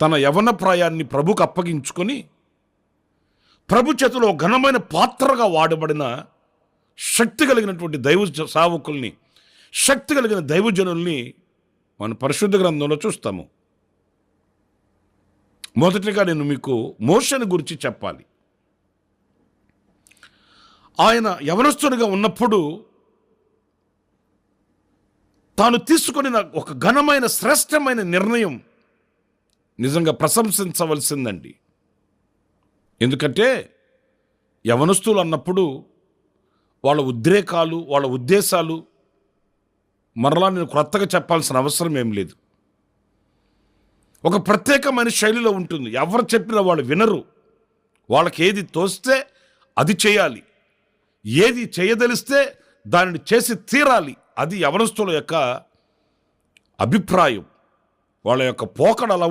తన యవన ప్రాయాన్ని ప్రభుకు అప్పగించుకొని ప్రభు చేతిలో ఘనమైన పాత్రగా వాడబడిన శక్తి కలిగినటువంటి దైవ సావకుల్ని శక్తి కలిగిన దైవజనుల్ని మన పరిశుద్ధ గ్రంథంలో చూస్తాము. మొదటిగా నేను మీకు మోషని గురించి చెప్పాలి. ఆయన యవనస్తునిగా ఉన్నప్పుడు తాను తీసుకుని ఒక ఘనమైన శ్రేష్టమైన నిర్ణయం నిజంగా ప్రశంసించవలసిందండి. ఎందుకంటే యవనస్తులు అన్నప్పుడు వాళ్ళ ఉద్రేకాలు వాళ్ళ ఉద్దేశాలు మరలా నేను క్రొత్తగా చెప్పాల్సిన అవసరం ఏం లేదు. ఒక ప్రత్యేకమైన శైలిలో ఉంటుంది. ఎవరు చెప్పినా వాళ్ళు వినరు. వాళ్ళకి ఏది తోస్తే అది చేయాలి. ఏది చేయదలిస్తే దానిని చేసి తీరాలి. అది యవనస్తుల యొక్క అభిప్రాయం. వాళ్ళ యొక్క పోకడ అలా